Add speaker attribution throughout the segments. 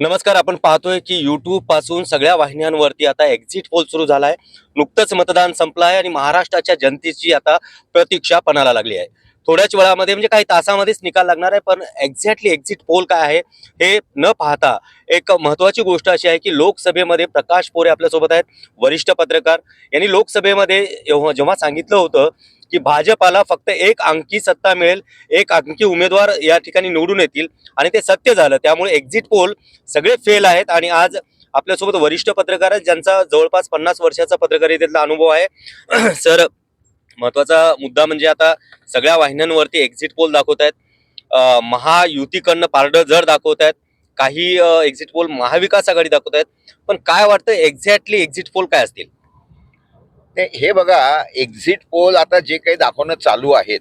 Speaker 1: नमस्कार आपण पाहतोय की युट्यूबपासून सगळ्या वाहिन्यांवरती आता एक्झिट पोल सुरू झाला आहे नुकतंच मतदान संपलं आहे आणि महाराष्ट्राच्या जनतेची आता प्रतीक्षा पणाला लागली आहे. थोड्याच वेळामध्ये म्हणजे काही तासामध्येच निकाल लागणार आहे पण एक्झॅक्टली एक्झिट पोल काय आहे हे न पाहता एक महत्वाची गोष्ट अशी आहे की लोकसभेमध्ये प्रकाश पोरे आपल्यासोबत आहेत. वरिष्ठ पत्रकार यांनी लोकसभेमध्ये जेव्हा सांगितलं होतं की भाजपाला फक्त एक अंकी सत्ता मिळेल एक अंकी उमेदवार या ठिकाणी निवडून येतील. आणि ते सत्य झालं. त्यामुळे एक्झिट पोल सगळे फेल आहेत आणि आज आपल्यासोबत वरिष्ठ पत्रकार आहेत ज्यांचा जवळपास पन्नास वर्षाचा पत्रकारितेतला अनुभव आहे. सर महत्त्वाचा मुद्दा म्हणजे आता सगळ्या वाहिन्यांवरती एक्झिट पोल दाखवत आहेत. महायुतीकडनं पारडं जर दाखवत आहेत काही एक्झिट पोल महाविकास आघाडी दाखवत आहेत. पण काय वाटतं एक्झॅक्टली एक्झिट पोल काय असतील?
Speaker 2: ते हे बघा एक्झिट पोल आता जे काही दाखवणं चालू आहेत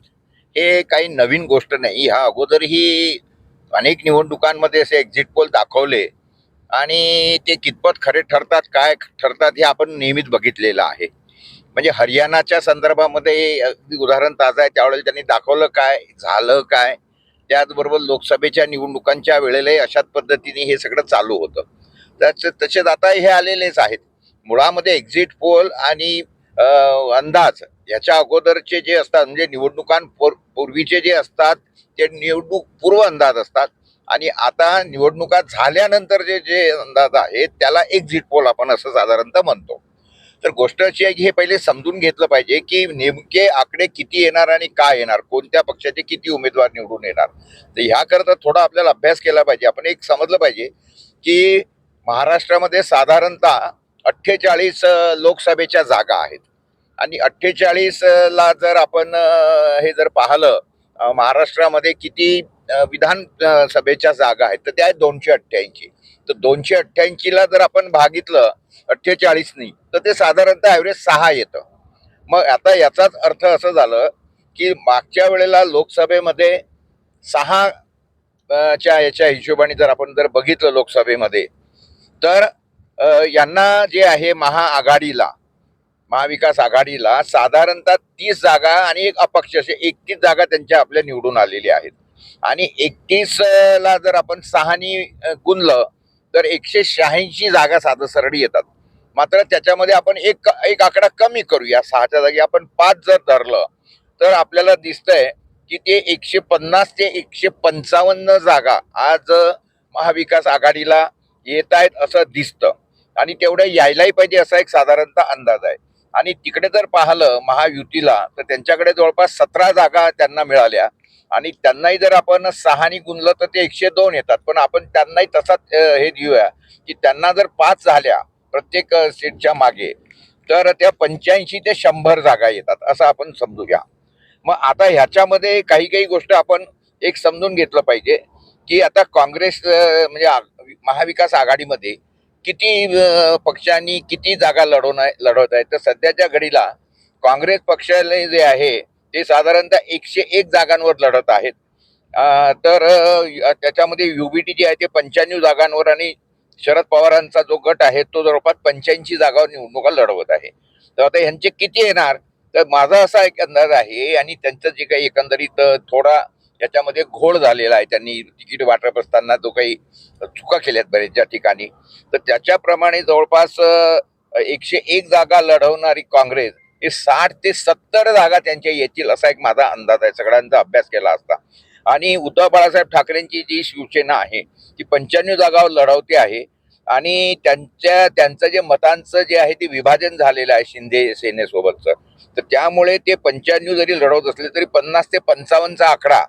Speaker 2: हे काही नवीन गोष्ट नाही. ह्या अगोदरही अनेक निवडणुकांमध्ये असे एक्झिट पोल दाखवले. आणि ते कितपत खरे ठरतात काय ठरतात हे आपण नेहमीच बघितलेलं आहे. म्हणजे हरियाणाच्या संदर्भामध्ये अगदी उदाहरण ताजं आहे. त्यावेळेला त्यांनी दाखवलं काय झालं काय. त्याचबरोबर लोकसभेच्या निवडणुकांच्या वेळेलाही अशाच पद्धतीने हे सगळं चालू होतं. त्याच तसेच आता हे आलेलेच आहेत. मुळामध्ये एक्झिट पोल आणि अंदाज. याच्या अगोदरचे जे असतात म्हणजे निवडणुकां पूर्वीचे जे असतात ते निवडणूक पूर्व अंदाज असतात. आणि आता निवडणुका झाल्यानंतर जे जे अंदाज आहेत त्याला एक्झिट पोल आपण असं साधारणतः म्हणतो. तर गोष्ट अशी आहे की हे पहिले समजून घेतलं पाहिजे की नेमके आकडे किती येणार आणि काय येणार? कोणत्या पक्षाचे किती उमेदवार निवडून येणार? तर ह्याकरता थोडा आपल्याला अभ्यास केला पाहिजे. आपण एक समजलं पाहिजे की महाराष्ट्रामध्ये साधारणतः अठ्ठेचाळीस लोकसभेच्या जागा आहेत. आणि अठ्ठेचाळीस ला जर आपण हे जर पाहिलं महाराष्ट्रामध्ये किती विधान सभेच्या जागा आहेत तर त्या आहेत दोनशे अठ्ठ्याऐंशी. तर दोनशे अठ्ठ्याऐंशीला जर आपण भागितलं अठ्ठेचाळीसनी तर ते साधारणतः ॲव्हरेज सहा येतं. मग आता याचाच अर्थ असं झालं की मागच्या वेळेला लोकसभेमध्ये सहा च्या याच्या हिशोबाने जर आपण जर बघितलं लोकसभेमध्ये तर यांना जे आहे महाआघाडीला महाविकास आघाडीला साधारणतः तीस जागा आणि एक अपक्ष असे एकतीस जागा त्यांच्या आपल्या निवडून आलेल्या आहेत. आणि एकतीस ला जर आपण सहानी गुणलं तर एकशे शहाऐंशी जागा साधं सरळी येतात. मात्र त्याच्यामध्ये आपण एक एक आकडा कमी करूया. सहाच्या जागी आपण पाच जर धरलं तर आपल्याला दिसतंय की ते एकशे पन्नास ते एकशे पंचावन्न जागा आज महाविकास आघाडीला येत आहेत असं दिसतं. आणि तेवढं यायलाही पाहिजे असा एक साधारणतः अंदाज आहे. आणि तिकडे जर पाहिलं महायुतीला तर त्यांच्याकडे जवळपास सतरा जागा त्यांना मिळाल्या. आणि त्यांनाही जर आपण सहानी गुणलं तर ते एकशे दोन येतात. पण आपण त्यांनाही तसाच हे देऊया की त्यांना जर पाच झाल्या प्रत्येक सीटच्या मागे तर त्या पंच्याऐंशी ते शंभर जागा येतात असं आपण समजूया मग आता ह्याच्यामध्ये काही काही गोष्ट आपण एक समजून घेतलं पाहिजे की आता काँग्रेस म्हणजे आ- महाविकास आघाडीमध्ये किती पक्षांनी किती जागा लढवून लढवत आहेत तर सध्याच्या घडीला काँग्रेस पक्षाने जे आहे ते साधारणतः एकशे एक जागांवर लढत आहेत. तर त्याच्यामध्ये युबीटी जी आहे ते पंच्याण्णव जागांवर आणि शरद पवारांचा जो गट आहे तो जवळपास पंच्याऐंशी जागावर निवडणुका लढवत आहे. तर आता ह्यांचे किती येणार? तर माझा असा एक अंदाज आहे आणि त्यांचं जे काही एकंदरीत थोडा याच्यामध्ये घोळ झालेला आहे. त्यांनी तिकीट वाटप असताना जो काही चुका केल्यात बऱ्याचशा ठिकाणी. तर त्याच्याप्रमाणे जवळपास एकशे एक जागा लढवणारी काँग्रेस हे साठ ते सत्तर जागा त्यांच्या येतील असा एक माझा अंदाज आहे. सगळ्यांचा अभ्यास केला असता. आणि उद्धव बाळासाहेब ठाकरेंची जी शिवसेना आहे ती पंच्याण्णव जागावर लढवते आहे. आणि त्यांच्या त्यांचं जे मतांचं जे आहे ते विभाजन झालेलं आहे शिंदे सेनेसोबतचं. तर त्यामुळे ते पंच्याण्णव जरी लढवत असले तरी पन्नास ते पंचावन्नचा आकडा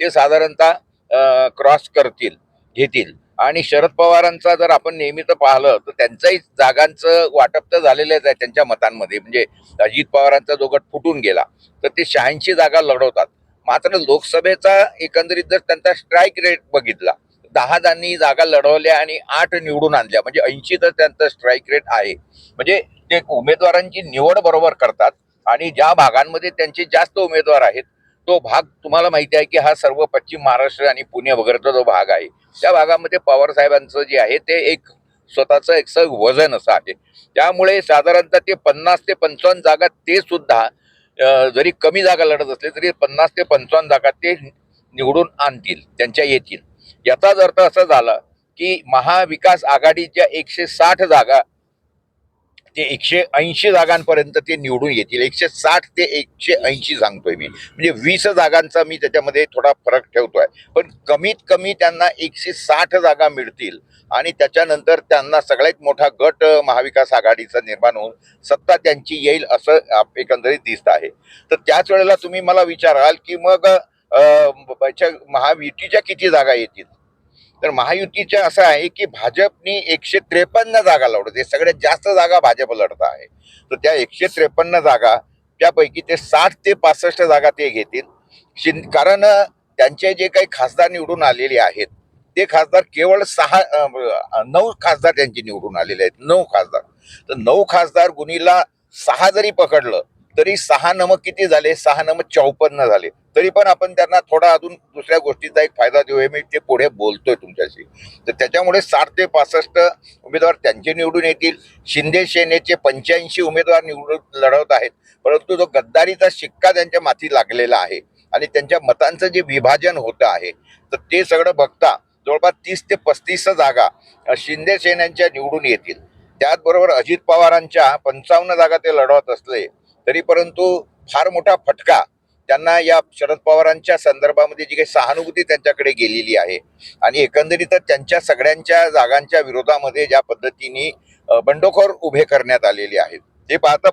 Speaker 2: ते साधारणतः क्रॉस करतील घेतील. आणि शरद पवारांचा जर आपण नेहमीच पाहिलं तर त्यांचाही जागांचं वाटप तर झालेलंच आहे त्यांच्या मतांमध्ये. म्हणजे अजित पवारांचा जो गट फुटून गेला तर ते शहाऐंशी जागा लढवतात. मात्र लोकसभेचा एकंदरीत जर त्यांचा स्ट्राईक रेट बघितला दहा जणांनी जागा लढवल्या आणि आठ निवडून आणल्या म्हणजे ऐंशी तर त्यांचं स्ट्राईक रेट आहे. म्हणजे ते उमेदवारांची निवड बरोबर करतात आणि ज्या भागांमध्ये त्यांचे जास्त उमेदवार आहेत तो भाग तुम्हाला माहिती आहे की हा सर्व पश्चिम महाराष्ट्र आणि पुणे वगैरेचा जो भाग आहे त्या भागामध्ये पवार साहेबांचं जे आहे ते एक स्वतःचं एक वजन असं आहे. त्यामुळे साधारणतः ते पन्नास ते पंचावन्न जागा ते सुद्धा जरी कमी जागा लढत असले तरी पन्नास ते पंचावन्न जागा ते निवडून आणतील त्यांच्या येतील. याचाच अर्थ असा झाला की महाविकास आघाडीच्या एकशे साठ जागा ते एकशे ऐंशी जागांपर्यंत ते निवडून येतील. एकशे साठ ते एकशे ऐंशी सांगतोय मी. म्हणजे वीस जागांचा मी त्याच्यामध्ये थोडा फरक ठेवतोय. पण कमीत कमी त्यांना एकशे साठ जागा मिळतील. आणि त्याच्यानंतर त्यांना सगळ्यात मोठा गट महाविकास आघाडीचा निर्माण होऊन सत्ता त्यांची येईल असं आप- एकंदरीत दिसत आहे. तर त्याच वेळेला तुम्ही मला विचाराल की मग महायुतीच्या किती जागा येतील? तर महायुतीचं असं आहे की भाजपनी एकशे त्रेपन्न जागा लढवते सगळ्यात जास्त जागा भाजप लढत आहे. तर त्या एकशे त्रेपन्न जागा त्यापैकी ते साठ ते पासष्ट जागा ते घेतील. शिंद कारण त्यांचे जे काही खासदार निवडून आलेले आहेत ते खासदार केवळ सहा नऊ खासदार त्यांचे निवडून आलेले आहेत. नऊ खासदार. तर नऊ खासदार गुणीला सहा जरी पकडलं तरी सहा नमक किती झाले? सहा नमक चौपन्न झाले. तरी पण आपण त्यांना थोडा अजून दुसऱ्या गोष्टीचा एक फायदा देऊ हे मी ते पुढे बोलतोय तुमच्याशी. तर त्याच्यामुळे साठ ते पासष्ट उमेदवार त्यांचे निवडून येतील. शिंदे सेनेचे पंच्याऐंशी उमेदवार निवडून लढवत आहेत. परंतु जो गद्दारीचा शिक्का त्यांच्या माथी लागलेला आहे आणि त्यांच्या मतांचं जे विभाजन होतं आहे तर ते सगळं बघता जवळपास तीस ते पस्तीस जागा शिंदे सेनेच्या निवडून येतील. त्याचबरोबर अजित पवारांच्या पंचावन्न जागा ते लढवत असले तरी परंतु फार मोठा फटका त्यांना या शरद पवारांच्या संदर्भामध्ये जी काही सहानुभूती त्यांच्याकडे गेलेली आहे आणि एकंदरीतच त्यांच्या सगळ्यांच्या जागांच्या विरोधामध्ये ज्या पद्धतीने बंडखोर उभे करण्यात आलेले आहेत. ते पाहता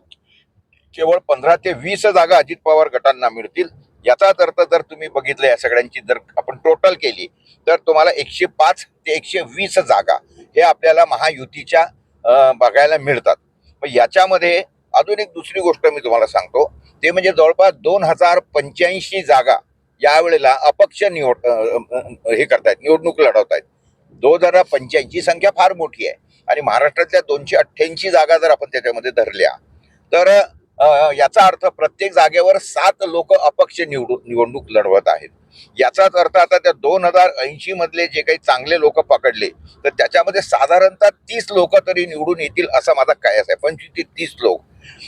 Speaker 2: केवळ पंधरा ते वीस जागा अजित पवार गटांना मिळतील. याचाच अर्थ जर तुम्ही बघितलं या सगळ्यांची जर आपण टोटल केली तर तुम्हाला एकशे पाच ते एकशे वीस जागा हे आपल्याला महायुतीच्या बघायला मिळतात. मग याच्यामध्ये अजून एक दुसरी गोष्ट मी तुम्हाला सांगतो. ते म्हणजे जवळपास दोन हजार पंच्याऐंशी जागा यावेळेला अपक्ष निवड हे करतायत. निवडणूक लढवतायत. दोन हजार पंच्याऐंशी संख्या फार मोठी आहे. आणि महाराष्ट्रातल्या दोनशे अठ्ठ्याऐंशी जागा जर आपण त्याच्यामध्ये धरल्या तर याचा अर्थ प्रत्येक जागेवर सात लोक अपक्ष निवडून निवडणूक लढवत आहेत. याचाच अर्थ आता त्या दोन हजार ऐंशी मधले जे काही चांगले लोक पकडले तर त्याच्यामध्ये साधारणतः तीस लोक तरी निवडून येतील असा माझा काय आहे. पंचवीस ते तीस लोक.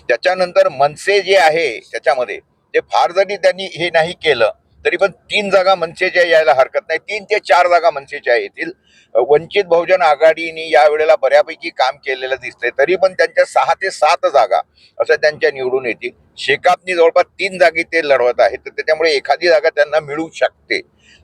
Speaker 2: त्याच्यानंतर मनसे जे आहे त्याच्यामध्ये ते फार जरी त्यांनी हे नाही केलं तरी पण तीन जागा मनसेच्या यायला हरकत नाही. तीन ते चार जागा मनसेच्या येतील. वंचित बहुजन आघाडीने या वेळेला बऱ्यापैकी काम केलेलं दिसतंय. तरी पण त्यांच्या सहा ते सात जागा असं त्यांच्या निवडून येतील. शेकापनी जवळपास तीन जागी ते लढवत आहेत. तर त्याच्यामुळे एखादी जागा त्यांना मिळू शकते.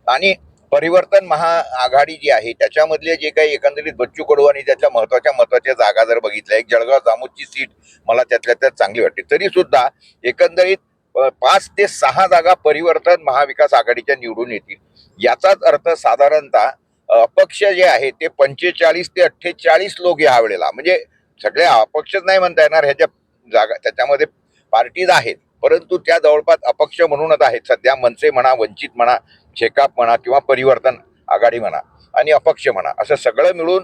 Speaker 2: आणि परिवर्तन महाआघाडी जी आहे त्याच्यामधले जे काही एकंदरीत बच्चू कडू आणि त्याच्या महत्त्वाच्या महत्त्वाच्या जागा जर बघितल्या एक जळगाव जामोदची सीट मला त्यातल्या त्यात चांगली वाटते. तरी सुद्धा एकंदरीत पाच ते सहा जागा परिवर्तन महाविकास आघाडीच्या निवडून येतील. याचाच अर्थ साधारणतः अपक्ष जे आहे ते पंचेचाळीस ते अठ्ठेचाळीस लोक ह्या वेळेला म्हणजे सगळे अपक्षच नाही म्हणता येणार ह्याच्या जागा त्याच्यामध्ये पार्टीज आहेत. परंतु त्या जवळपास अपक्ष म्हणूनच आहेत. सध्या मनसे म्हणा वंचित म्हणा शेकाप म्हणा किंवा परिवर्तन आघाडी म्हणा आणि अपक्ष म्हणा असं सगळं मिळून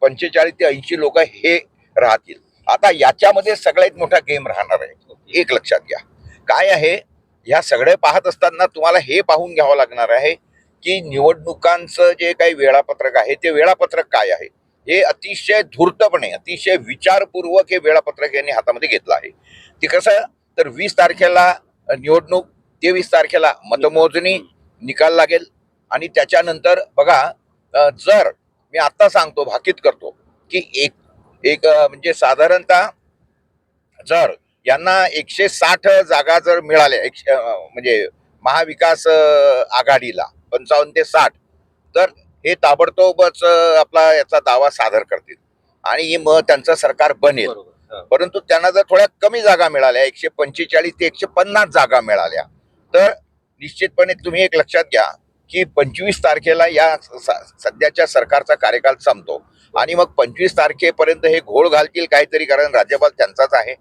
Speaker 2: पंचेचाळीस ते ऐंशी लोक हे राहतील. आता याच्यामध्ये सगळ्यात मोठा गेम राहणार आहे. एक लक्षात घ्या. काय आहे? ह्या सगळे पाहत असताना तुम्हाला हे पाहून घ्यावं लागणार आहे की निवडणुकांचं जे काही वेळापत्रक आहे ते वेळापत्रक काय आहे? हे अतिशय धूर्तपणे अतिशय विचारपूर्वक हे वेळापत्रक यांनी हातामध्ये घेतलं आहे. ते कसं? तर वीस तारखेला निवडणूक तेवीस तारखेला मतमोजणी निकाल लागेल आणि त्याच्यानंतर बघा जर मी आत्ता सांगतो भाकीत करतो की एक एक म्हणजे साधारणतः जर यांना एकशे साठ जागा जर मिळाल्या एकशे म्हणजे महाविकास आघाडीला पंचावन्न ते साठ तर हे ताबडतोबच आपला याचा दावा सादर करतील. आणि मग त्यांचं सरकार बनेल. परंतु त्यांना जर थोड्या कमी जागा मिळाल्या एकशे पंचेचाळीस ते एकशे पन्नास जागा मिळाल्या तर निश्चितपणे तुम्ही एक लक्षात घ्या की पंचवीस तारखेला या सध्याच्या सरकारचा कार्यकाल संपतो. आणि मग पंचवीस तारखेपर्यंत हे घोळ घालतील काहीतरी कारण राज्यपाल त्यांचाच आहे.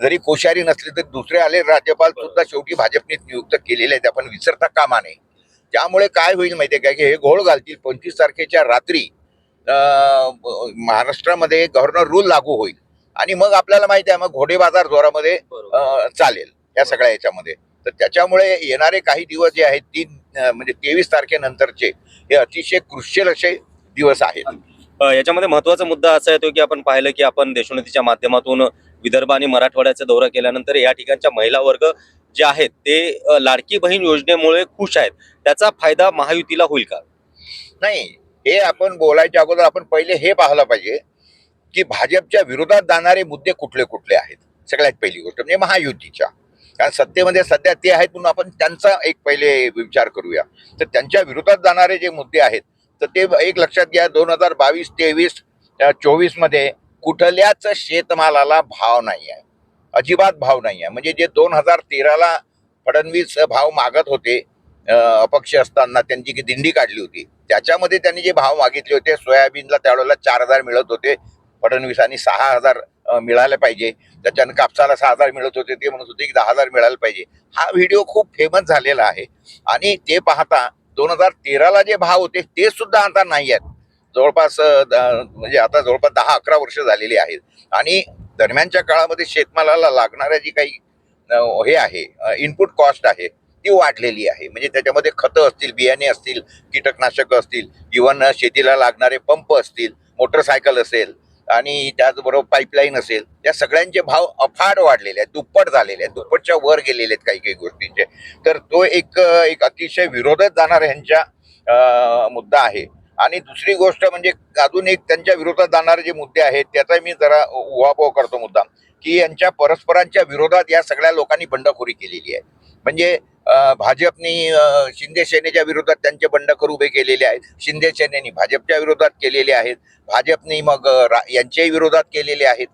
Speaker 2: जरी कोश्यारी नसले तरी दुसरे आले राज्यपाल सुद्धा शेवटी भाजपने नियुक्त केलेले आहेत. आपण विसरता कामा नये. त्यामुळे काय होईल माहितीये का की हे घोळ घालतील. पंचवीस तारखेच्या रात्री महाराष्ट्रामध्ये गव्हर्नर रूल लागू होईल. आणि मग आपल्याला माहिती आहे मग घोडे बाजार जोरामध्ये चालेल या सगळ्या याच्यामध्ये. तर त्याच्यामुळे येणारे काही दिवस जे आहेत तीन म्हणजे तेवीस तारखेनंतरचे हे अतिशय क्रुशल असे दिवस आहेत.
Speaker 1: याच्यामध्ये महत्त्वाचा मुद्दा असा येतो की आपण पाहिलं की आपण देशोन्नतीच्या माध्यमातून विदर्भ आणि मराठवाड्याचा दौरा केल्यानंतर या ठिकाणच्या महिला वर्ग जे आहेत ते लाडकी बहीण योजनेमुळे खुश आहेत. त्याचा फायदा महायुतीला होईल का?
Speaker 2: नाही हे आपण बोलायच्या अगोदर आपण पहिले हे पाहायला पाहिजे की भाजपच्या विरोधात जाणारे मुद्दे कुठले कुठले आहेत? सगळ्यात पहिली गोष्ट म्हणजे महायुतीच्या. कारण सत्तेमध्ये सध्या ते आहेत म्हणून आपण त्यांचा एक पहिले विचार करूया. तर त्यांच्या विरोधात जाणारे जे मुद्दे आहेत तर ते एक लक्षात घ्या दोन हजार बावीस तेवीस चोवीसमध्ये कुठल्याच शेतमालाला भाव नाही आहे अजिबात भाव नाही आहे म्हणजे जे दोन हजार तेराला फडणवीस भाव मागत होते अपक्ष असताना त्यांची की दिंडी काढली होती त्याच्यामध्ये त्यांनी जे भाव मागितले होते सोयाबीनला त्यावेळेला चार हजार मिळत होते फडणवीसांनी सहा हजार मिळाले पाहिजे त्याच्यानं कापसाला सहा हजार मिळत होते ते म्हणत होते की दहा हजार मिळायला पाहिजे. हा व्हिडिओ खूप फेमस झालेला आहे. आणि ते पाहता दोन हजार तेराला जे भाव होते ते सुद्धा आता नाही आहेत जवळपास द- म्हणजे आता जवळपास दहा अकरा वर्ष झालेली आहेत. आणि दरम्यानच्या काळामध्ये शेतमालाला लागणाऱ्या जी काही हे आहे इनपुट कॉस्ट आहे ती वाढलेली आहे. म्हणजे त्याच्यामध्ये खतं असतील बियाणे असतील कीटकनाशकं असतील इव्हन शेतीला लागणारे पंप असतील मोटरसायकल असेल आणि त्याचबरोबर पाईपलाईन असेल या सगळ्यांचे भाव अफाट वाढलेले आहेत दुप्पट झालेले आहेत. दुप्पटच्या वर गेलेले आहेत काही काही गोष्टींचे. तर तो एक एक अतिशय विरोधात जाणारा ह्यांच्या मुद्दा आहे. आणि दुसरी गोष्ट म्हणजे अजून एक त्यांच्या विरोधात जाणारे जे मुद्दे आहेत त्याचा मी जरा उहापोह करतो मुद्दा की यांच्या परस्परांच्या विरोधात या सगळ्या लोकांनी बंडखोरी केलेली आहे. म्हणजे भाजपनी शिंदे सेनेच्या विरोधात त्यांचे बंडखोर उभे केलेले आहेत. शिंदे सेनेनी भाजपच्या विरोधात केलेले आहेत. भाजपनी मग रा- यांच्याही विरोधात केलेले आहेत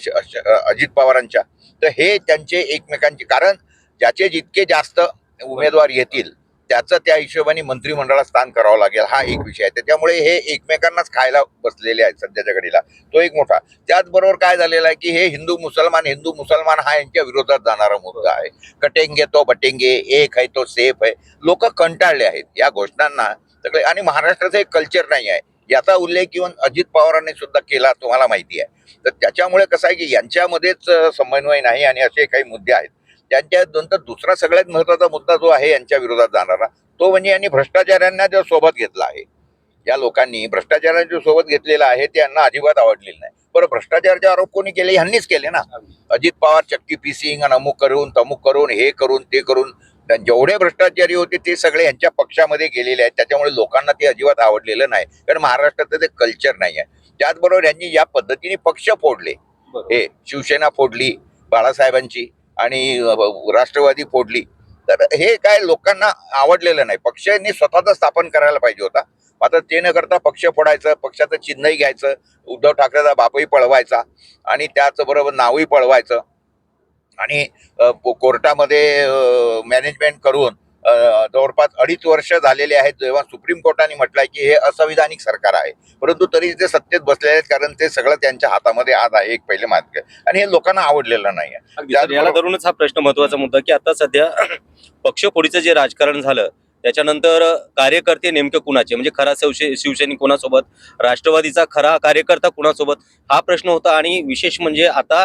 Speaker 2: श- अजित पवारांच्या. तर हे त्यांचे एकमेकांचे कारण ज्याचे जितके जास्त उमेदवार येतील त्याचं त्या हिशोबाने मंत्रिमंडळात स्थान करावं लागेल हा एक विषय आहे. त्याच्यामुळे हे एकमेकांनाच खायला बसलेले आहेत सध्याच्या घडीला. तो एक मोठा. त्याचबरोबर काय झालेला आहे की हे हिंदू मुसलमान हिंदू मुसलमान हा यांच्या विरोधात जाणारा मुद्दा आहे. कटेंगे तो बटेंगे एक आहे तो सेफ आहे लोक कंटाळले आहेत या घोषणांना. सगळे आणि महाराष्ट्राचं एक कल्चर नाही आहे. याचा उल्लेख इव्हन अजित पवारांनी सुद्धा केला तुम्हाला माहिती आहे. तर त्याच्यामुळे कसं आहे की यांच्यामध्येच समन्वय नाही आणि असे काही मुद्दे आहेत. त्यांच्या नंतर दुसरा सगळ्यात महत्त्वाचा मुद्दा जो आहे यांच्या विरोधात जाणारा तो म्हणजे यांनी भ्रष्टाचारांना जो सोबत घेतला आहे. या लोकांनी भ्रष्टाचारांना जो सोबत घेतलेला आहे ते यांना अजिबात आवडलेलं नाही. बरं भ्ष्टाचाराचे आरोप कोणी केले? ह्यांनीच केले ना. अजित पवार चक्की पिसिंग आणि अमुक करून तमुक करून हे करून ते करून जेवढे भ्रष्टाचारी होते ते सगळे यांच्या पक्षामध्ये गेलेले आहेत. त्याच्यामुळे लोकांना ते अजिबात आवडलेलं नाही. कारण महाराष्ट्राचं ते कल्चर नाही आहे. त्याचबरोबर यांनी या पद्धतीने पक्ष फोडले. हे शिवसेना फोडली बाळासाहेबांची. आणि राष्ट्रवादी फोडली. तर हे काय लोकांना आवडलेलं नाही. पक्षांनी स्वतःच स्थापन करायला पाहिजे होता. मात्र ते न करता पक्ष फोडायचं पक्षाचं चिन्हही घ्यायचं उद्धव ठाकरेचा बापही पळवायचा आणि त्याचबरोबर नावही पळवायचं. आणि को- कोर्टामध्ये मॅनेजमेंट करून जवळपास अडीच वर्ष झालेले आहेत जेव्हा सुप्रीम कोर्टाने म्हटलंय की हे असंविधानिक सरकार आहे. परंतु तरी ते सत्तेत बसलेले आहेत कारण ते सगळं त्यांच्या हातामध्ये आज आहे एक पहिले मात्र आणि हे लोकांना आवडलेलं नाही
Speaker 1: याला धरूनच हा प्रश्न महत्त्वाचा मुद्दा की आता सध्या पक्षफोडीचं जे राजकारण झालं त्याच्यानंतर कार्यकर्ते नेमके कुणाचे? म्हणजे खरा शिवसे शिवसैनिक कोणासोबत? राष्ट्रवादीचा खरा कार्यकर्ता कुणासोबत? हा प्रश्न होता आणि विशेष म्हणजे आता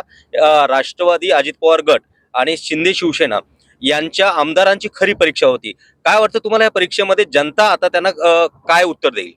Speaker 1: राष्ट्रवादी अजित पवार गट आणि शिंदे शिवसेना यांच्या आमदारांची खरी परीक्षा होती. काय वाटतं तुम्हाला या परीक्षेमध्ये जनता आता त्यांना काय उत्तर देईल?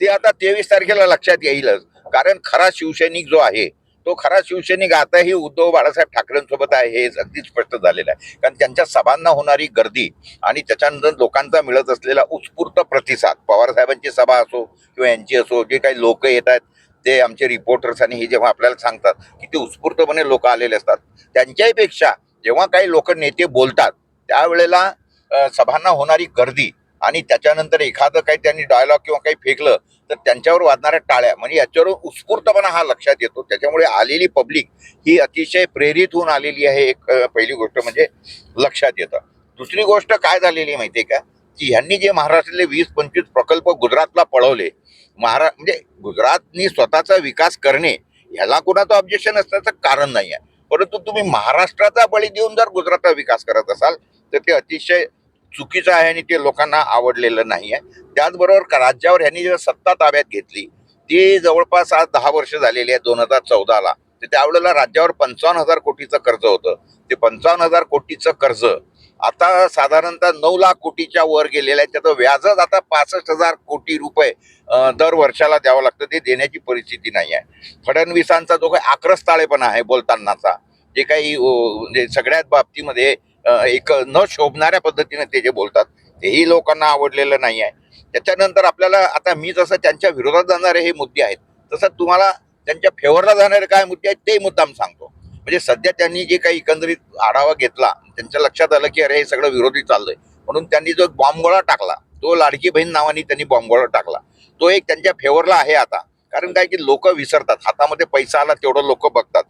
Speaker 2: ते आता तेवीस तारखेला लक्षात येईलच. कारण खरा शिवसैनिक जो आहे तो खरा शिवसैनिक आताही उद्धव बाळासाहेब ठाकरेंसोबत आहे हे अगदी स्पष्ट झालेलं आहे. कारण त्यांच्या सभांना होणारी गर्दी आणि त्याच्यानंतर लोकांचा मिळत असलेला उत्स्फूर्त प्रतिसाद पवारसाहेबांची सभा असो किंवा यांची असो जे काही लोक येत आहेत ते आमचे रिपोर्टर्स आणि हे जेव्हा आपल्याला सांगतात की ते उत्स्फूर्तपणे लोक आलेले असतात. त्यांच्याहीपेक्षा जेव्हा काही लोक नेते बोलतात त्यावेळेला सभांना होणारी गर्दी आणि त्याच्यानंतर एखादं काही त्यांनी डायलॉग किंवा काही फेकलं तर त्यांच्यावर वाजणाऱ्या टाळ्या म्हणजे याच्यावरून उत्स्फूर्तपणा हा लक्षात येतो. त्याच्यामुळे आलेली पब्लिक ही अतिशय प्रेरित होऊन आलेली आहे एक पहिली गोष्ट म्हणजे लक्षात येतं. दुसरी गोष्ट काय झालेली आहे माहितीये का? की ह्यांनी जे महाराष्ट्रातले वीस पंचवीस प्रकल्प गुजरातला पळवले महारा म्हणजे गुजरातनी स्वतःचा विकास करणे ह्याला कुणाचं ऑब्जेक्शन असण्याचं कारण नाही आहे परंतु तुम्ही महाराष्ट्राचा बळी देऊन जर गुजरातचा विकास करत असाल तर ते अतिशय चुकीचं आहे आणि ते लोकांना आवडलेलं नाही आहे त्याचबरोबर का- राज्यावर ह्यांनी जेव्हा सत्ता ताब्यात घेतली ती जवळपास आज दहा वर्ष झालेली आहे दोन हजार चौदाला. तर त्यावेळेला राज्यावर पंचावन्न हजार कोटीचं कर्ज होतं. ते पंचावन्न हजार कोटीचं कर्ज आता साधारणतः नऊ लाख कोटीच्या वर गेलेलं आहे त्याचं व्याजच आता पासष्ट हजार कोटी रुपये दर वर्षाला द्यावं लागतं. ते देण्याची परिस्थिती नाही आहे. फडणवीसांचा जो काही आक्रस्ताळेपणा आहे बोलतानाचा जे काही म्हणजे सगळ्याच बाबतीमध्ये एक न शोभणाऱ्या पद्धतीने ते जे बोलतात तेही लोकांना आवडलेलं नाही आहे. त्याच्यानंतर आपल्याला आता मी जसं त्यांच्या विरोधात जाणारे हे मुद्दे आहेत तसं तुम्हाला त्यांच्या फेवरला जाणारे काय मुद्दे आहेत ते मुद्दाम सांगतो. म्हणजे सध्या त्यांनी जे काही एकंदरीत आढावा घेतला त्यांच्या लक्षात आलं की अरे हे सगळं विरोधी चाललंय. म्हणून त्यांनी जो बॉम्बगोळा टाकला तो लाडकी बहीण नावाने त्यांनी बॉम्बगोळा टाकला. तो एक त्यांच्या फेवरला आहे आता. कारण काय की लोक विसरतात. हातामध्ये पैसा आला तेवढं लोक बघतात.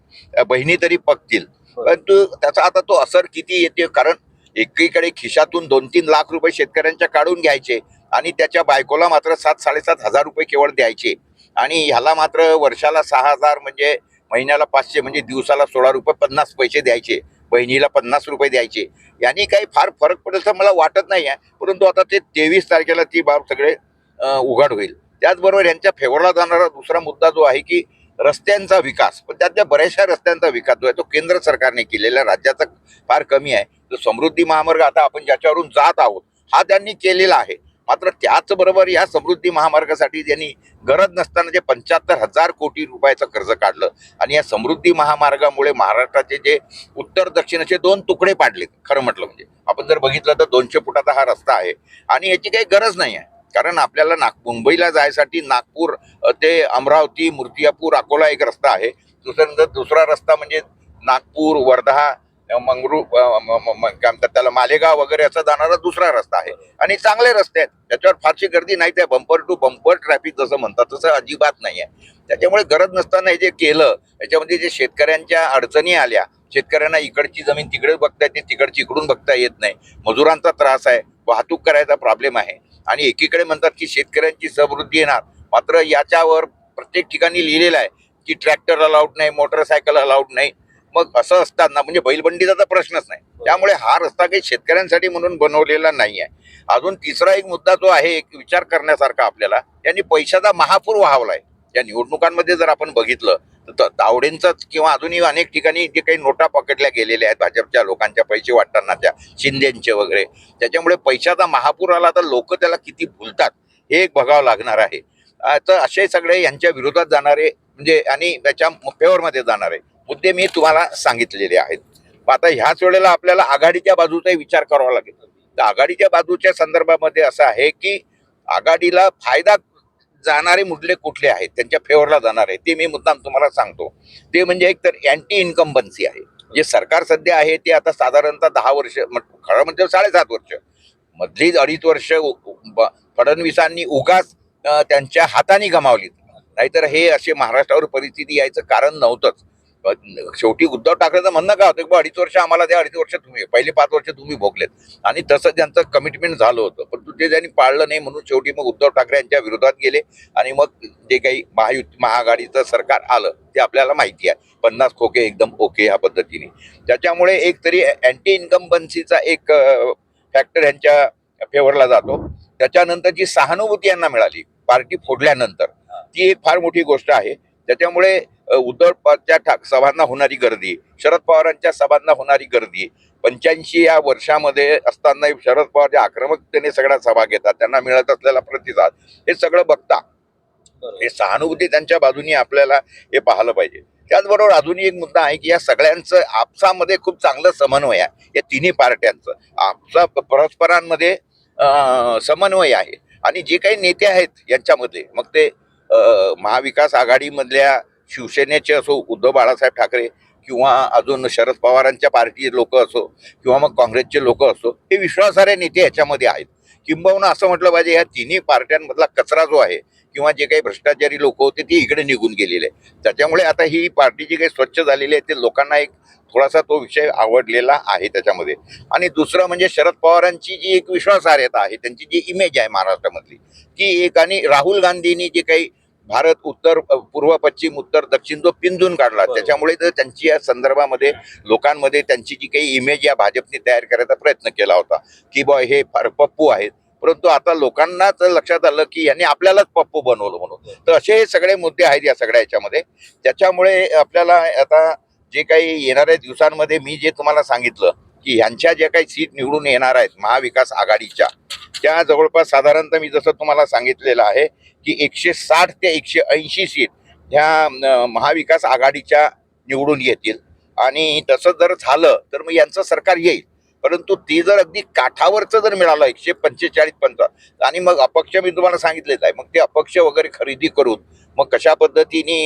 Speaker 2: बहिणी तरी बघतील. परंतु त्याचा आता तो असर किती येते? कारण एकीकडे खिशातून दोन तीन लाख रुपये शेतकऱ्यांच्या काढून घ्यायचे आणि त्याच्या बायकोला मात्र सात साडेसात हजार रुपये केवळ द्यायचे. आणि ह्याला मात्र वर्षाला सहा हजार म्हणजे महिन्याला पाचशे म्हणजे दिवसाला सोळा रुपये पन्नास पैसे द्यायचे. बहिणीला पन्नास रुपये द्यायचे. यांनी काही फार फरक पडेल तर मला वाटत नाही आहे परंतु आता ते तेवीस तारखेला ती बाब सगळे उघड होईल. त्याचबरोबर यांच्या फेवरला जाणारा दुसरा मुद्दा जो आहे की रस्त्यांचा विकास. पण त्यातल्या बऱ्याचशा रस्त्यांचा विकास जो आहे तो केंद्र सरकारने केलेला राज्याचा फार कमी आहे. तो समृद्धी महामार्ग आता आपण ज्याच्यावरून जात आहोत हा त्यांनी केलेला आहे. मात्र त्याचबरोबर या समृद्धी महामार्गासाठी ज्यांनी गरज नसताना जे पंच्याहत्तर हजार कोटी रुपयाचं कर्ज काढलं आणि या समृद्धी महामार्गामुळे महाराष्ट्राचे जे उत्तर दक्षिण दोन तुकडे पाडलेत खरं म्हटलं म्हणजे. आपण जर बघितलं तर दोनशे फुटाचा हा रस्ता आहे आणि याची काही गरज नाही आहे. कारण आपल्याला नाग मुंबईला जायसाठी नागपूर ते अमरावती मूर्तियापूर अकोला एक रस्ता आहे. दुसऱ्यानंतर दुसरा रस्ता म्हणजे नागपूर वर्धा मंगरू त्याला मालेगाव वगैरे असा जाणारा दुसरा रस्ता आहे. आणि चांगले रस्ते आहेत. त्याच्यावर फारशी गर्दी नाही त्या बंपर टू बंपर ट्रॅफिक जसं म्हणतात तसं अजिबात नाही आहे. त्याच्यामुळे गरज नसताना हे जे केलं याच्यामध्ये जे शेतकऱ्यांच्या अडचणी आल्या शेतकऱ्यांना इकडची जमीन तिकडे बघता येते तिकडची इकडून बघता येत नाही. मजुरांचा त्रास आहे वाहतूक करायचा प्रॉब्लेम आहे. आणि एकीकडे म्हणतात की शेतकऱ्यांची समृद्धी येणार. मात्र याच्यावर प्रत्येक ठिकाणी लिहिलेलं आहे की ट्रॅक्टर अलाउड नाही मोटरसायकल अलाउड नाही. मग असं असताना म्हणजे बैलबंडीचा तर प्रश्नच नाही. त्यामुळे हा रस्ता काही शेतकऱ्यांसाठी म्हणून बनवलेला नाही आहे अजून तिसरा एक मुद्दा जो आहे एक विचार करण्यासारखा आपल्याला त्यांनी पैशाचा महापूर वाहवलाय. या निवडणुकांमध्ये जर आपण बघितलं तर तावडेंचंच किंवा अजूनही अनेक ठिकाणी जे काही नोटा पकडल्या गेलेल्या आहेत भाजपच्या लोकांच्या पैसे वाटतानाच्या शिंदेचे वगैरे. त्याच्यामुळे पैशाचा महापूर आला तर लोक त्याला किती भुलतात हे एक बघावं लागणार आहे. तर असे सगळे यांच्या विरोधात जाणारे म्हणजे आणि त्याच्या फेवरमध्ये जाणारे मुद्दे मी तुम्हाला सांगितलेले आहेत. मग आता ह्याच वेळेला आपल्याला आघाडीच्या बाजूचाही विचार करावा लागेल. तर आघाडीच्या बाजूच्या संदर्भामध्ये असं आहे की आघाडीला फायदा जाणारे मुद्दे कुठले आहेत? त्यांच्या फेवरला जाणारे ते मी मुद्दाम तुम्हाला सांगतो. ते म्हणजे एक तर अँटी इन्कम्बन्सी आहे. जे सरकार सध्या आहे ते आता साधारणतः दहा वर्ष खरं म्हणजे साडेसात वर्ष. मधली अडीच वर्ष ब- फडणवीसांनी उगाच त्यांच्या हाताने गमावली नाहीतर हे असे महाराष्ट्रावर परिस्थिती यायचं कारण नव्हतंच. शेवटी उद्धव ठाकरेचं म्हणणं काय होतं की बा अडीच वर्ष आम्हाला द्या अडीच वर्ष तुम्ही पहिले पाच वर्ष तुम्ही भोगलेत. आणि तसं त्यांचं कमिटमेंट झालं होतं. पण ते त्यांनी पाळलं नाही म्हणून शेवटी मग उद्धव ठाकरे यांच्या विरोधात गेले आणि मग जे काही महायुती महाआघाडीचं सरकार आलं ते आपल्याला माहिती आहे. पन्नास खोके एकदम ओके ह्या पद्धतीने. त्याच्यामुळे एक तरी अँटी इन्कम्बन्सीचा एक फॅक्टर यांच्या फेवरला जातो. त्याच्यानंतर जी सहानुभूती यांना मिळाली पार्टी फोडल्यानंतर. ती एक फार मोठी गोष्ट आहे. त्याच्यामुळे अ, उद्धव पवारच्या ठाक सभांना होणारी गर्दी शरद पवारांच्या सभांना होणारी गर्दी पंच्याऐंशी या वर्षामध्ये असताना शरद पवार जे आक्रमकतेने सगळ्या सभा घेतात त्यांना मिळत असलेला प्रतिसाद हे सगळं बघता हे सहानुभूती त्यांच्या बाजूनी आपल्याला हे पाहिलं पाहिजे. त्याचबरोबर अजूनही एक मुद्दा आहे की या सगळ्यांचं आपसामध्ये खूप चांगलं समन्वय आहे या तिन्ही पार्ट्यांचं. आपसा परस्परांमध्ये समन्वय आहे आणि जे काही नेते आहेत यांच्यामध्ये मग ते महाविकास आघाडीमधल्या शिवसेनेचे असो उद्धव बाळासाहेब ठाकरे किंवा अजून शरद पवारांच्या पार्टी लोक असो किंवा मग काँग्रेसचे लोक असो हे विश्वासार्ह नेते याच्यामध्ये आहेत किंबहुना असं म्हटलं पाहिजे या तिन्ही पार्ट्यांमधला कचरा जो आहे किंवा जे काही भ्रष्टाचारी लोक होते ते इकडे निघून गेलेले आहे. त्याच्यामुळे आता ही पार्टी जी काही स्वच्छ झालेली आहे ते लोकांना एक थोडासा तो विषय आवडलेला आहे त्याच्यामध्ये आणि दुसरं म्हणजे शरद पवारांची जी एक विश्वासार्हता आहे त्यांची जी इमेज आहे महाराष्ट्रामधली ती एक आणि राहुल गांधींनी जे काही भारत उत्तर पूर्व पश्चिम उत्तर दक्षिण जो पिंजून काढला. त्याच्यामुळे तर त्यांची या संदर्भामध्ये लोकांमध्ये त्यांची जी काही इमेज या भाजपने तयार करायचा प्रयत्न केला होता की बा हे फार पप्पू आहेत. परंतु आता लोकांनाच लक्षात आलं की यांनी आपल्यालाच पप्पू बनवलं म्हणून. तर असे हे सगळे मुद्दे आहेत या सगळ्या याच्यामध्ये. त्याच्यामुळे आपल्याला आता जे काही येणाऱ्या दिवसांमध्ये मी जे तुम्हाला सांगितलं की ह्यांच्या ज्या काही सीट निवडून येणार आहेत महाविकास आघाडीच्या त्या जवळपास साधारणतः मी जसं तुम्हाला सांगितलेलं आहे की एकशे साठ ते एकशे ऐंशी सीट ह्या महाविकास आघाडीच्या निवडून येतील. आणि तसं जर झालं तर मग यांचं सरकार येईल. परंतु ती जर अगदी काठावरचं जर मिळालं एकशे पंचेचाळीस पंचावन्न आणि मग अपक्ष मी तुम्हाला सांगितलेच आहे मग ते अपक्ष वगैरे खरेदी करून मग कशा पद्धतीने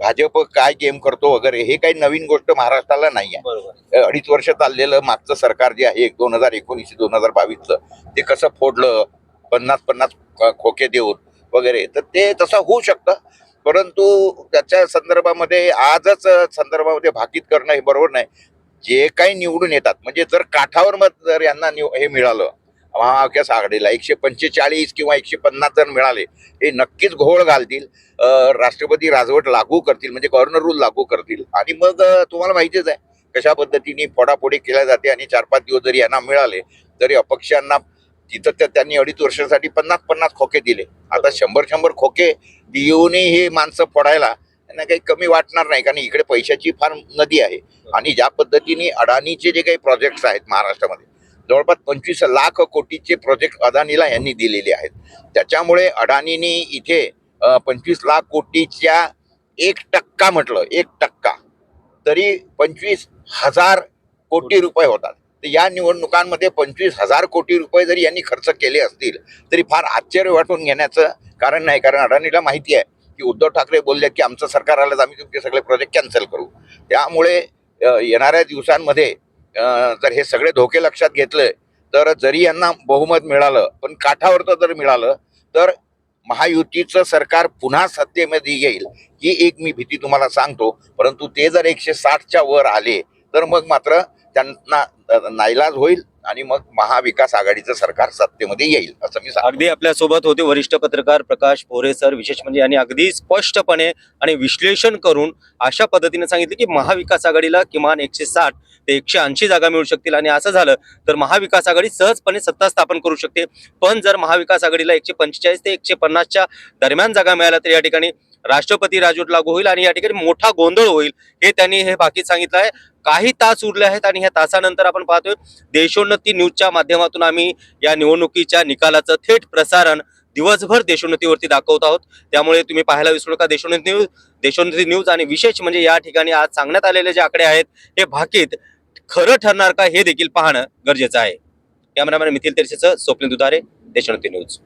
Speaker 2: भाजप काय गेम करतो वगैरे हे काही नवीन गोष्ट महाराष्ट्राला नाही आहे अडीच वर्ष चाललेलं मागचं सरकार जे आहे दोन हजार एकोणीस दोन हजार बावीसचं ते कसं फोडलं पन्नास पन्नास खोके देऊन वगैरे तर ते तसं होऊ शकतं. परंतु त्याच्या संदर्भामध्ये आजच संदर्भामध्ये भाकीत करणं हे बरोबर नाही. जे काही निवडून येतात म्हणजे जर काठावर मत जर यांना निव हे मिळालं महाविकास आघाडीला एकशे पंचेचाळीस किंवा एकशे पन्नास जण मिळाले हे नक्कीच घोळ घालतील. राष्ट्रपती राजवट लागू करतील म्हणजे गव्हर्नर रूल लागू करतील. आणि मग तुम्हाला माहितीच आहे कशा पद्धतीने फोडाफोडी केल्या जाते आणि चार पाच दिवस जरी यांना मिळाले तरी अपक्षांना तिथं त्या त्यांनी अडीच वर्षासाठी पन्नास पन्नास खोके दिले. आता शंभर शंभर खोके देऊनही हे माणसं पडायला त्यांना काही कमी वाटणार नाही कारण इकडे पैशाची फार नदी आहे. आणि ज्या पद्धतीने अडाणीचे जे काही प्रोजेक्ट्स आहेत महाराष्ट्रामध्ये जवळपास पंचवीस लाख कोटीचे प्रोजेक्ट अदानीला यांनी दिलेले आहेत. त्याच्यामुळे अडाणीनी इथे पंचवीस लाख कोटीच्या एक टक्का म्हटलं एक टक्का तरी पंचवीस हजार कोटी रुपये होतात. तर या निवडणुकांमध्ये पंचवीस हजार कोटी रुपये जरी यांनी खर्च केले असतील तरी फार आश्चर्य वाटून घेण्याचं कारण नाही. कारण अडाणीला माहिती आहे की उद्धव ठाकरे बोलले की आमचं सरकार आलं तर आम्ही तुमचे सगळे प्रोजेक्ट कॅन्सल करू. त्यामुळे येणाऱ्या दिवसांमध्ये जर हे सगळे धोके लक्षात घेतले तर जरी यांना बहुमत मिळालं पण काठावरचं जर मिळालं तर महायुतीचं सरकार पुन्हा सत्तेमध्ये येईल ही एक मी भीती तुम्हाला सांगतो. परंतु ते जर एकशे साठच्या वर आले तर मग मात्र त्यांना नाईलाज होईल आणि मग महाविकास आघाडीचं सरकार सत्तेमध्ये येईल असं मी
Speaker 1: अगदी आपल्यासोबत होते वरिष्ठ पत्रकार प्रकाश पोरे सर विशेष म्हणजे यांनी अगदी स्पष्टपणे आणि विश्लेषण करून अशा पद्धतीने सांगितले की महाविकास आघाडीला किमान एकशे साठ ते एकशे ऐंशी जागा मिळू शकतील आणि असं झालं तर महाविकास आघाडी सहजपणे सत्ता स्थापन करू शकते. पण जर महाविकास आघाडीला एकशे पंचेचाळीस ते एकशे पन्नासच्या दरम्यान जागा मिळाल्या तर या ठिकाणी राष्ट्रपती राजवट लागू होईल आणि या ठिकाणी मोठा गोंधळ होईल हे त्यांनी हे बाकीत सांगितलं आहे. काही तास उरले आहेत आणि ह्या तासानंतर आपण पाहतोय देशोन्नती न्यूजच्या माध्यमातून आम्ही या निवडणुकीच्या निकालाचं थेट प्रसारण दिवसभर देशोन्नतीवरती दाखवत आहोत. त्यामुळे तुम्ही पाहायला विसरू नका. देशोन्नती न्यूज देशोन्नती न्यूज आणि विशेष म्हणजे या ठिकाणी आज सांगण्यात आलेले जे आकडे आहेत हे भाकीत खरं ठरणार का हे देखील पाहणं गरजेचं आहे. कॅमेरामॅन मिथिल तेरसेचं स्वप्न दुधारे देशोन्नती न्यूज.